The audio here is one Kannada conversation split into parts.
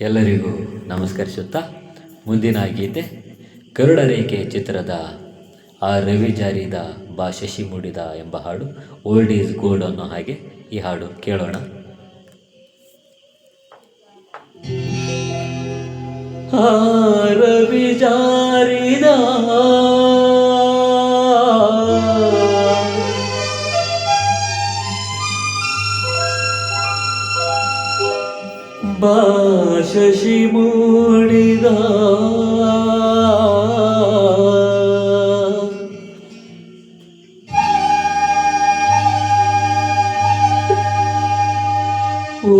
ಎಲ್ಲರಿಗೂ ನಮಸ್ಕರಿಸುತ್ತಾ ಮುಂದಿನ ಗೀತೆ ಗರುಡ ರೇಖೆ ಚಿತ್ರದ ಆ ರವಿ ಜಾರಿದ ಬಾ ಶಶಿ ಮೂಡಿದ ಎಂಬ ಹಾಡು ಓಲ್ಡ್ ಈಸ್ ಗೋಲ್ಡ್ ಅನ್ನೋ ಹಾಗೆ ಈ ಹಾಡು ಕೇಳೋಣ. ಆ ರವಿ ಜಾರಿದ ಬಾ ಶಶಿ ಮೂಡಿದ ಓ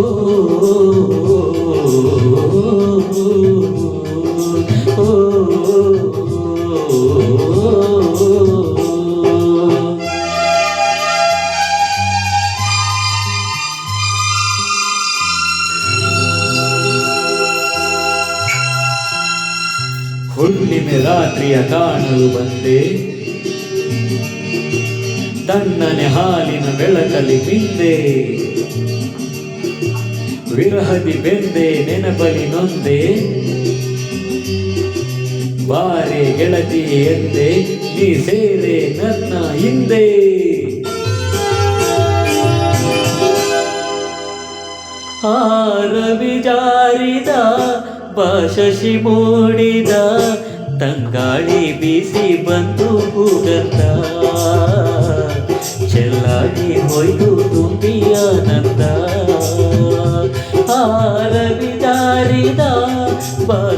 ಹುಣ್ಣಿಮೆ ರಾತ್ರಿಯ ಕಾಣಲು ಬಂದೆ. ತಣ್ಣನೆ ಹಾಲಿನ ಬೆಳಕಲಿ ಬಿಂದೆ ವಿರಹದಿ ಬೆಂದೆ ನೆನಪಲಿ ನೊಂದೆ. ಬಾರೆ ಗೆಳತಿ ಎಂದೆ, ನೀ ಸೇರೆ ನನ್ನ ಹಿಂದೆ. ಆ ರವಿ ಜಾರಿದ ಶಶಿ ಮೂಡಿದ ತಂಗಾಳಿ ಬೀಸಿ ಬಂದು ಕೂಗಂದ ಚೆಲ್ಲಾಗಿ ಹೋಯ್ತು ತುಂಬಿ ಆನಂದ ಆ ರವಿ ಜಾರಿದ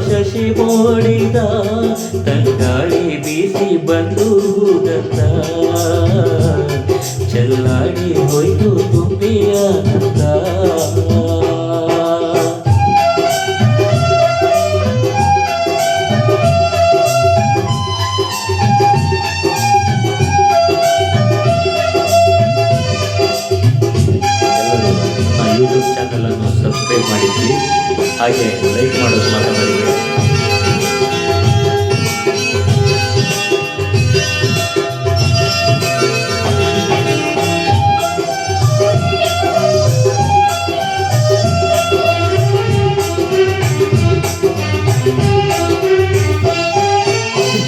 ಶಶಿ ಮೂಡಿದ ತಂಗಾಳಿ ಬೀಸಿ ಬಂದು ಕೂಗಂದ ಸಬ್ಸ್ಕ್ರೈಬ್ ಮಾಡಿದ್ವಿ ಹಾಗೆ ಲೈಕ್ ಮಾಡೋದು ಮರಿಬೇಡಿ.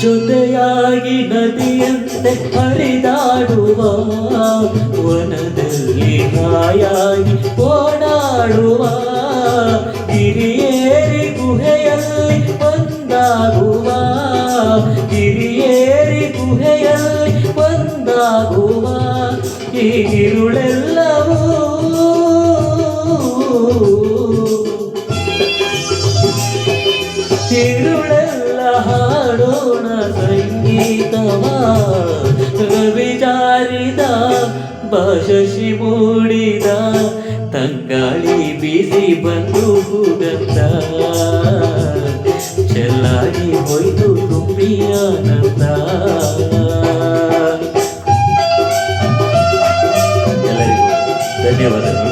ಜೊತೆಯಾಗಿ ನದಿಯಂತೆ ಹರಿದಾಡುವ ವನದಲ್ಲಿ ಹಾಯಾಗಿ ಓಡಾಡುವ ಗಿರಿಯೇರಿ ಗುಹೆಯಲ್ಲಿ ಒಂದಾಗುವ ಗಿರಿಯೇರಿ ಗುಹೆಯಲ್ಲಿ ಒಂದಾಗುವ ಈ ഇരുಳೆಲ್ಲವೂ ತಿರುಳೆಲ್ಲ ಹಾಡೋಣ ಸಂಗೀತವ ರವಿ ಜಾರಿದ ಶಶಿ ಮೂಡಿದ ತಂಗಾಳಿ ಬೀಸಿ ಬಂದು ಹೂಗಂತ ಚೆಲ್ಲಾಡಿ ಹೊಯ್ದು ತುಂಬಿ ಆನಂದ. ಎಲ್ಲರಿಗೂ ಧನ್ಯವಾದಗಳು.